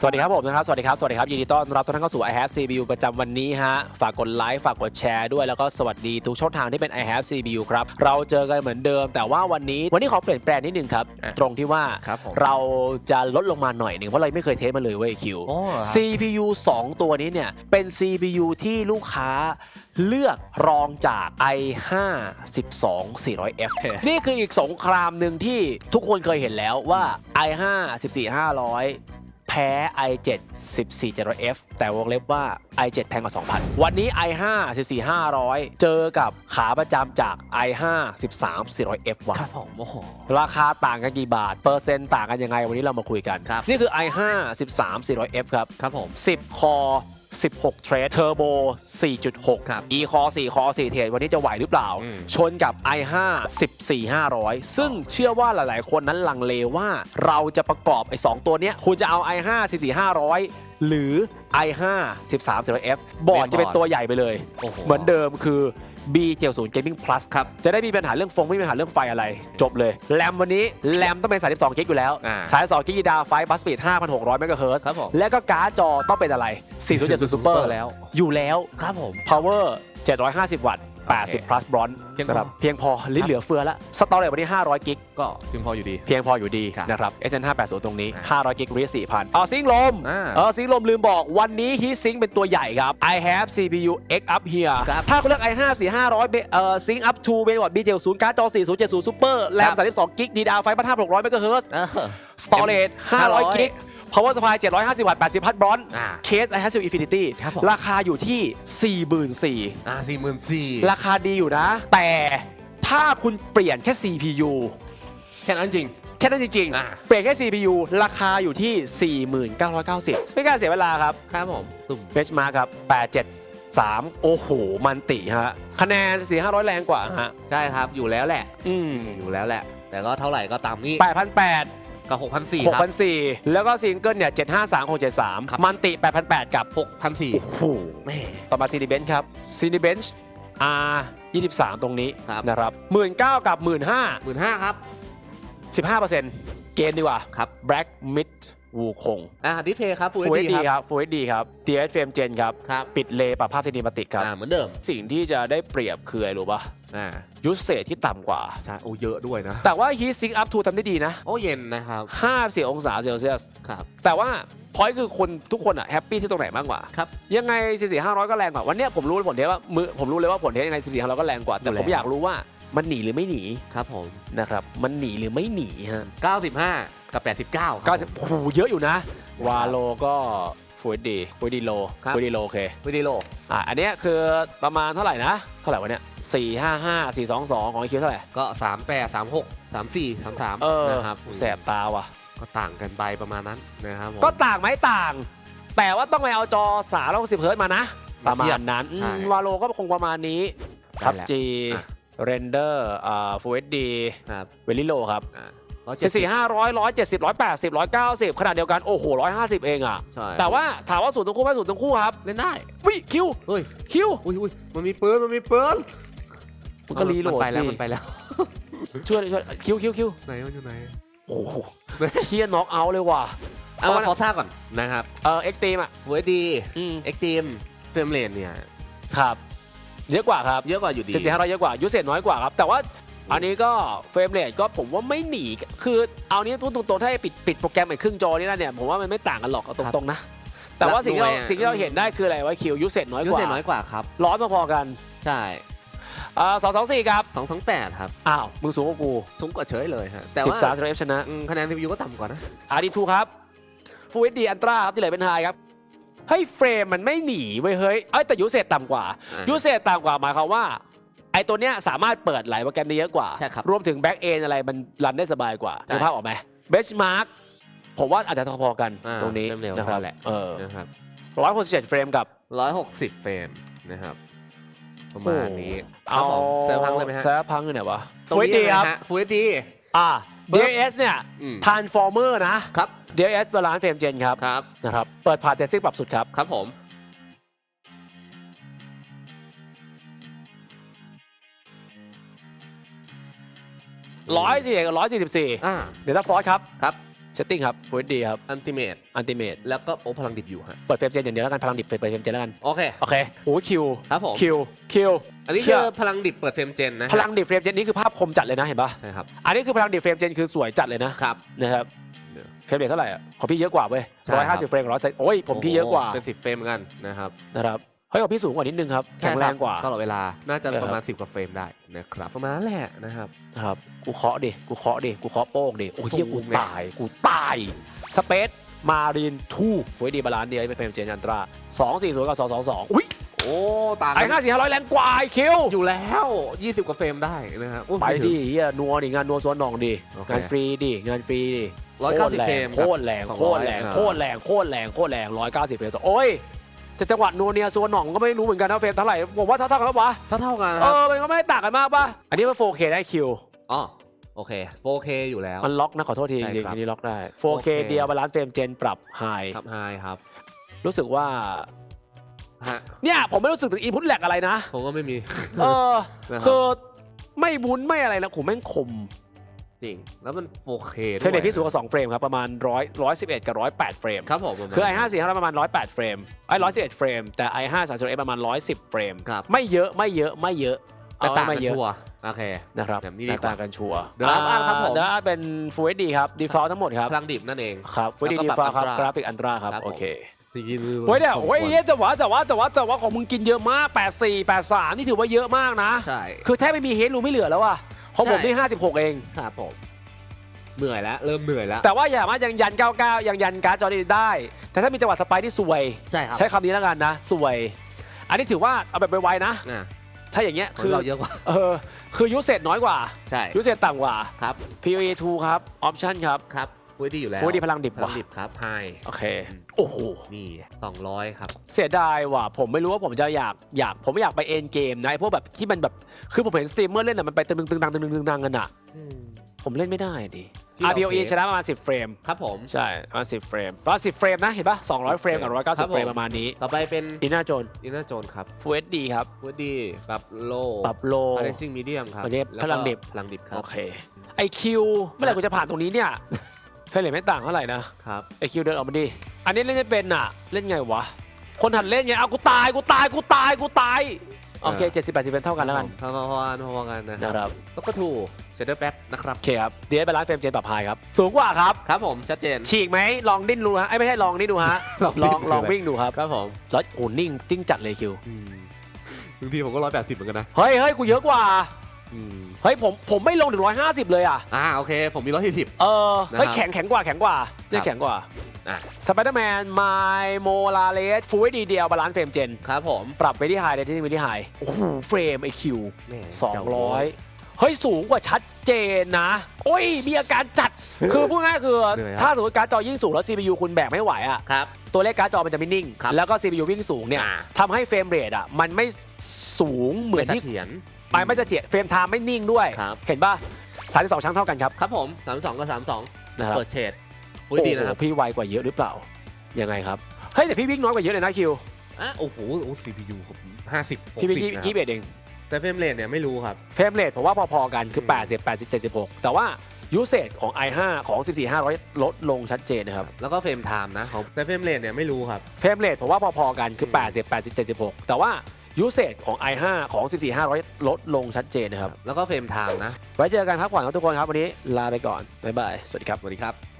สวัสดีครับผมนะครับสวัสดีครับ สวัสดีครับยินดีต้อนรับทุกท่านเข้าสู่ i have CPU ประจำวันนี้ฮะ ฝากกดไลค์ ฝากกดแชร์ด้วย แล้วก็สวัสดีทุกช่องทางที่เป็น i have CPU ครับ เราเจอกันเหมือนเดิม แต่ว่าวันนี้วันนี้ขอเปลี่ยนแปลงนิดนึงครับอะตรงที่ว่าครับผมเราจะลดลงมาหน่อยหนึ่งเพราะเราไม่เคยเทสมาเลยเว้ยคิวโอ้ CPU 2 ตัวนี้เนี่ย เป็น CPU ที่ลูกค้าเลือกรองจาก i5 12 400F นี่คืออีกสงครามหนึ่งที่ทุกคนเคยเห็นแล้วว่า i5 14 500 แพ้ i7 14 700F แต่วงเล็บว่า i7 แพงกว่า 2,000 วันนี้ i5 14 500 เจอกับขาประจำจาก i5 13 400F ว่ะครับผมโอ้โหราคาต่างกันกี่บาท เปอร์เซ็นต์ต่างกันยังไง วันนี้เรามาคุยกันครับ นี่คือ i5 13 400F ครับ ครับผม 10 คอ 16 เทรดเทอร์โบ 4.6 ครับ e คอ4คอ4เทรดวันนี้จะไหวหรือเปล่า อืม ชนกับ i5 14 500 ซึ่งเชื่อว่าหลายๆ คนนั้นลังเลว่าเราจะประกอบไอ้2ตัวเนี้ยคุณจะเอา i5 14 500 หรือ i5 13 0 f บอร์ดจะเป็นตัวใหญ่ไปเลย โอ้โห เหมือนเดิมคือ B70 Gaming Plus ครับ จะได้มีปัญหาเรื่องฟงไม่มีปัญหาเรื่องไฟอะไร จบเลย แรมวันนี้แรมต้องเป็น 32 กิกอยู่แล้ว อ่าสาย2กิกดาไฟบัสปีด5,600 เมกะเฮิรตซ์ครับผม และก็การ์ดจอต้องเป็นอะไร 4070 Super แล้ว อยู่แล้ว ครับผม power 750 วัตต์โอเค 80 plus bronze เพียงพอ นะครับเพียงพอลิ้นเหลือเฟือแล้วสตอเรจวันนี้ 500 กิก ก็เพียงพออยู่ดี เพียงพออยู่ดีครับนะครับ SN 580ตรงนี้ อ่า500 กิกเรีย4,000เอาซิงค์ลมอ่าเออซิงค์ลมลืมบอกวันนี้ฮีทซิงค์เป็นตัวใหญ่ครับ I have CPU X up here ครับถ้าคุณเลือก i5 4500เบเอ่อซิงค์ up to เบนวอร์ด B70 การ์ดจอ4070 Super แรม32 กิก DDR ไฟพันห้า600เมกะเฮิรตซ์เออ storage 500 กิก power supply 750 วัตต์80พัทบรอนอ่าเคส i have CPU Infinity ครับผม ราคาอยู่ที่ 44,000 อ่าสี่หมื่นสี่ราคาดีอยู่นะ แต่ถ้าคุณเปลี่ยนแค่ CPU แค่นั้นจริง แค่นั้นจริงอ่า ๆ เปลี่ยนแค่ CPU ราคาอยู่ที่ 4990 ไม่กล้าเสียเวลาครับ ครับผมตุ่ม เบชมาครับ 873 โอ้โห มันติฮะ คะแนน 4 500 แรงกว่าฮะ ใช่ครับ อยู่แล้วแหละ อืมอยู่แล้วแหละ แต่ก็เท่าไหร่ก็ตามนี้ 8,800 ก็หกพันสี่ครับ 6,400แล้วก็ซิงเกิลเนี่ย753 673 ครับ มันติ 8,800 กับหกพันสี่โอ้โหแม่ ต่อมาซีดีเบนช์ครับซีดีเบนช์ R 23 ตรงนี้ครับ นะครับ19,000กับ 15,000หมื่นห้าครับ 15%เกณฑ์ดีกว่าครับ Black Mid วูคงอ่าดิสเพย์ครับ Full Full HD HD ครับ Full HD ครับ DX Frame Gen ครับ ครับปิดเลย์ปรับภาพซีนิมาติกครับ อ่าเหมือนเดิมสิ่งที่จะได้เปรียบคืออะไรรู้ป่ะอ่ายูสเซจที่ต่ำกว่า ใช่โอ้เยอะด้วยนะ แต่ว่า Heat Sink Up to ทำได้ดีนะโอ้เย็นนะครับ54องศาเซลเซียส ครับ แต่ว่าพอยคือคนทุกคนอะแฮปปี้ที่ตรงไหนมากกว่าครับยังไง14500 ก็แรงกว่า วันเนี้ยผมรู้ผลเทสว่ามือผมรู้เลยว่าผลเทสยังไง14500 ก็แรงกว่า แต่อยู่แล้วผมอยากรู้ว่า มันหนีหรือไม่หนีครับผมนะครับมันหนีหรือไม่หนีฮะ95 กับ 89 ก็จะโอ้โหเยอะอยู่นะ วาโลก็ Full HD Full HD Low ครับ Full HD Low โอเควิดีโลอะอันเนี้ยคือประมาณเท่าไหร่นะ เท่าไหร่วะเนี่ยสี่ห้าห้าสี่สองสองของไอคิวเท่าไหร่ก็ 38 36 34 33เออนะครับแสบตาว่ะ ก็ต่างกันไปประมาณนั้นนะครับผม ก็ต่างไหมต่าง แต่ว่าต้องไปเอาจอสามร้อยสิบเฮิร์ตซ์มานะ ประมาณนั้นใช่อืมวาโลก็คงประมาณนี้ นั่พับนแหละจี อะ เรนเดอร์อ่าฟูเอสดีครับเวลิโลครับอ่าร้อยสิบสี่ห้าร้อยร้อยเจ็ดสิบร้อยแปดสิบร้อยเก้าสิบขนาดเดียวกัน โอ้โหร้อยห้าสิบเองอะ ใช่แต่ว่าถามว่าสูตรทั้งคู่ไหมสูตรทั้งคู่ครับ เล่นได้วิคิวเฮ้ยคิวอุ้ยอุ้ยมันมีปืนมันมีปืนมันก็รีโหลมันดไปแล้วสิมันไปแล้ว ช่วยช่วยคิวคิวคิวไหนมันอยู่ไหนโอ้โหเฮียน็อกเอาเลยว่ะเอามาขอทราบก่อนนะครับเออเอ็กตีมอะเวดีอืมเอ็กตีมเฟรมเรทเนี่ยครับ เยอะกว่าครับเยอะกว่าอยู่ดีสิบสี่ห้าร้อยเยอะกว่ายูเซนน้อยกว่าครับ แต่ว่าอันนี้ก็เฟรมเรทก็ผมว่าไม่หนีคือเอานี้พูดตรงๆถ้าให้ปิดปิดโปรแกรมไอ้ครึ่งจอนี่นะเนี่ยผมว่ามันไม่ต่างกันหรอกเอาตรงๆนะแต่ว่าสิ่งที่เราแล้วด้วยสิ่งที่เราเห็นได้คืออะไรว่าคิวยูเซนน้อยยูกว่าเซนน้อยกว่าครับร้อนพอๆกันใช่อ่าสองสองสี่ครับสองสองแปดครับ อ้าว มึงสูงกว่ากู สูงกว่าเฉยเลยฮะแต่สิบว่าสามเอฟชนะอืมคะแนนซีพียูก็ต่ำกว่านะอาร์ดีทูครับ ฟูเอสดีอันตราครับที่เหลือเป็นไฮครับ เฮ้ยเฟรมมันไม่หนีเว้ยเฮ้ยเอ้ยแต่ยูเซตต่ำกว่าอ่ายูเซตต่ำกว่าหมายความว่า ไอตัวเนี้ยสามารถเปิดหลายโปรแกรมได้เยอะกว่า ใช่ครับรวมถึงแบ็กเอนอะไรมันรันได้สบายกว่าใช่ดูภาพออกไหมเบชมาร์กผมว่าอาจจะพอๆกันอ่าตรงนี้เร็วๆนะครับเท่าแหละ เออนะครับร้อยหกสิบเจ็ดเฟรมกับ ร้อยหกสิบเฟรมนะครับประมาณนี้เอาครับผมเซอร์พังเลยไหมฮะเซอร์พังเลยไหนวะตรงฟูเอนี้ดีเลยครับ ฮะฟูเอดีอ่า เบิร์ DLS เนี่ยอืม Transformer นะ ครับ DLS บาลานซ์เฟรมเจนครับครับ นะครับเปิดผ่านเทสซิ่งปรับสุดครับ ครับผมร้อยสี่กับร้อยสี่สิบสี่อ่า เดลต้าฟอร์ครับ ครับ setting ครับ Full HD ครับอันติเมต Ultimate แล้วก็โอ้พลังดิบอยู่ฮะเปิดเฟรมเจนอย่างเดียวแล้วกันพลังดิบเปิดเฟรมเจนแล้วกันโอเค โอเคโอ้ยคิวครับผม คิวคิวอันนี้เชื่คืออพลังดิบเปิดเฟรมเจนนะฮะพลังดิบเฟรมเจนนี่คือภาพคมจัดเลยนะเห็นปะใช่ครับอันนี้คือพลังดิบเฟรมเจนคือสวยจัดเลยนะครับนะครับเดี๋ยวเฟรมเรทเท่าไหร่อะของพี่เยอะกว่าเว้ยใช่ร้อยครัห้าบสิบเฟรมร้อยโอ้ยผมพี่เยอะกว่าเป็นสิบเฟรมเหมือนกันนะครับนะครับเฮ้ยของพี่สูงกว่านิดนึงครับแข็งแรงกว่าตลอดเวลาน่าจะใช่ครับประมาณ10กว่าเฟรมได้นะครับประมาณนั้นแหละนะครับนะครับกูเคาะดิกูเคาะดิกูเคาะโป้งดิโอ้ยเฮียสูกูงเนี่ยตายกูตายสเปซมารีนทูโอ้ยดีบาลานซ์เดียวเป็นเฟรมเจนอันตราสองสี่ศูนย์กับสองสองสองอุ้ยโอ้ต่างไอ้กันห้าสี่ห้าร้อยแรงกว่าไอ้คิวอยู่แล้ว 20 กว่าเฟรมได้นะครับโอ้ไปม่ถึงดิเฮียนัวดิงานนัวสวนหนองดิโอเคงานฟรีดิงานฟรีดิร้อยเก้าสิบเฟรมโคตรแรงโคตรแรงกับโคตรแรงโคตรแรงโคตรแรงร้อยเก้าสิบเฟรมโอ้ย แต่จังหวะนัวเนียสวนหนองก็ไม่รู้เหมือนกันนะเฟรมเท่าไหร่ผมว่าเท่าๆกันปะวะเท่าเท่าๆกันนะเอครับอมันก็ไม่ได้ต่างกันมากปะอันนี้มัน 4K ได้คิว อ๋อโอเค 4K อยู่แล้ว มันล็อกนะขอโทษทีจใช่ริงๆครับอันนี้ล็อกได้ 4K 4K เดียวบาลานซ์เฟรมเจนปรับไฮครับไฮครับรู้สึกว่าฮะเนี่ยผมไม่รู้สึกถึงอินพุตแลกอะไรนะผมก็ไม่มี เออนะครับ คือไม่บุ้นไม่อะไรนะผมแม่งคม จริง แล้วมัน 4K เฟรมเรทพี่สูงกว่า2เฟรมครับ ประมาณ100 111 กับ 108 เฟรม ครับผมประมาณคือ i5 4 5ประมาณ 108 เฟรมไอ้111 เฟรม แต่ i5 3 0 s ประมาณ 110 เฟรมครับไม่เยอะไม่เยอะไม่เยอะแต่ต่างเอกันไม่เยอะชัวร์โอเคนะครับแบบนี้ดีแตกกว่าต่างกันชัวร์เดี๋ยวรับอ่านครับผมเดี๋ยวเป็น Full HD ครับ default ทั้งหมดครับพลังดิบนั่นเองครับ Full HD แล้วก็ปรับ default ครับ Ultra กราฟิกอันตราครับครับผมโอเคจริงๆเฮ้ยเดี๋ยวผมเฮ้ยควรเฮ้ยแต่ว่าแต่ว่าแต่ว่าแต่ว่าของมึงกินเยอะมาก 84 83 นี่ถือว่าเยอะมากนะ ใช่ คือแทบไม่มีเฮดรูไม่เหลือแล้วอะ ของผมใช่นี่ 56 เอง ครับผมเหนื่อยแล้วเริ่มเหนื่อยแล้วแต่ว่าอย่ามายังยัน 99 ยังยันการ์ดจอนี้ได้ แต่ถ้ามีจังหวะสไปร์ที่สวย ใช่ครับใช้คำนี้แล้วกันนะ สวย อันนี้ถือว่าเอาแบบไวๆนะ อะถ้าอย่างเงี้ยคืคืออเราเยอะกว่า เออคือยูเซตน้อยกว่าใช่ ยูเซตต่ำกว่าครับ PoE 2ครับออปชั่นครับ ครับ ฟูดีอยู่แล้วฟูดีพลังดิบพลัว่ะงดิบครับไฮโอเค โอ้โห นี่ 200 ครับ เสียดายว่ะ ผมไม่รู้ว่าผมจะอยากอยากผมไม่อยากไปเอ็นเกมนะไอ้พวกแบบที่มันแบบ คือผมเห็นสตรีมเมอร์เล่นอะมันไปตึงตึงตึงตังตึงตึงตึงตังกันอะผมเล่นไม่ได้ดิ ที่เรา RPOE เทส ชนะประมาณ 10 เฟรม ครับผม ใช่ประมาณ10 เฟรมประมาณ10 เฟรมนะ เห็นปะ200 เฟรมกับครับ190เฟรมผมประมาณนี้ต่อไปเป็นอินนาโจนอินเนอร์โจนครับ Full HD ครับฟูดีปรับโลปรับโล พาร์ซิ่งมีเดียมครับอันนี้แวก็พลังดิบพลังดิบครับ โอเคไอคิวเมื่อไหร่กูจะผ่านตรงนี้เนี่ย เฟรมเรทไม่ต่างเท่าไหร่นะครับไอคิวเดินออกมาดิอันนี้เล่นไม่เป็นอะ เล่นไงวะ คนหัดเล่นไงเอากูตายกูตายกูตายกูตายโอเค70 80เป็นเท่ากันแล้วกันเท่ากันพอกันพอกันนะคนะรับครับแล้วก็ถูเชดเดอร์แบ็นะครับโอเคครับเดี๋ยวไปร้านเฟรมเจนปรับไฮครับ สูงกว่าครับ ครับผมชัดเจน ฉีกไหมลองดิ้นดูฮะไอ้ยไม่ใช่ลองนี่ดูฮะลองวิ่งลองลองคืออะไรวิ่งดูครับครับผมแล้วโอ้นิ่งติ้งจัดเลยคิวบางทีผมก็ร้อยแปดสิบเหมือนกันนะ เฮ้ยเฮ้ยกูเยอะกว่าอืม เฮ้ยผมผมไม่ลงถึง 150 เลยอะ อ่าโอเค ผมมีร้อยสี่สิบเออเฮ้ยนะครับแข็งแข็งกว่าแข็งกว่าเนี่ยแข็งกว่าอะ สไปเดอร์แมนไมโมลาเลสฟูดดีเดียวบาลานซ์เฟรมเจน ครับผมปรับไปที่ไฮเลยที่ไปที่ไฮโอ้โหเฟรมไอคิวแม่สองร้อยเฮ้ย สูงกว่าชัดเจนนะ โอ้ย มีอาการจัด คือพูดง่ายๆคือเหนื่อยครับ ถ้าสมมติการ์ดจอยิ่งสูงแล้ว CPU คุณแบกไม่ไหวอะครับ ตัวเลขการ์ดจอมันจะไม่นิ่ง ครับแล้วก็ CPU วิ่งสูงเนี่ยอ่า ทำให้เฟรมเรทอะมันไม่สูงเหมือนที่ไสถียร ไปไม่จะเถียรเฟรมไทม์ไม่นิ่งด้วย ครับ เห็นป่ะสามสองชั้นเท่ากันครับครับผมสามสองกับสามสองนะครับเปิดเฉดอุ้ยดีนะครับโอ้โหพี่ไวกว่าเยอะหรือเปล่า ยังไงครับ เฮ้ยแต่พี่วิ่งน้อยกว่าเยอะเลยนะคิว อะโอ้โหโอ้ CPU ผมห้าสิบหกพี่วิ่งสิบนะยี่สิบเอ็ดเอง แต่เฟรมเรทเนี่ยไม่รู้ครับ เฟรมเรทผมว่าพอๆกันคือ อืม 80 80 76 แต่ว่ายูเซตของ i5 ของ 14500 ลดลงชัดเจนนะครับ แล้วก็เฟรมไทม์นะของแต่เฟรมเรทเนี่ยไม่รู้ครับ เฟรมเรทผมว่าพอๆกันคือ อืม 80 80 76 แต่ว่า ยูเซตของ i5 ของ 14500 ลดลงชัดเจนนะครับ แล้วก็เฟรมไทม์นะ ไว้เจอกันครับก่อนครับทุกคนครับ วันนี้ลาไปก่อน บ๊ายบาย สวัสดีครับ สวัสดีครับ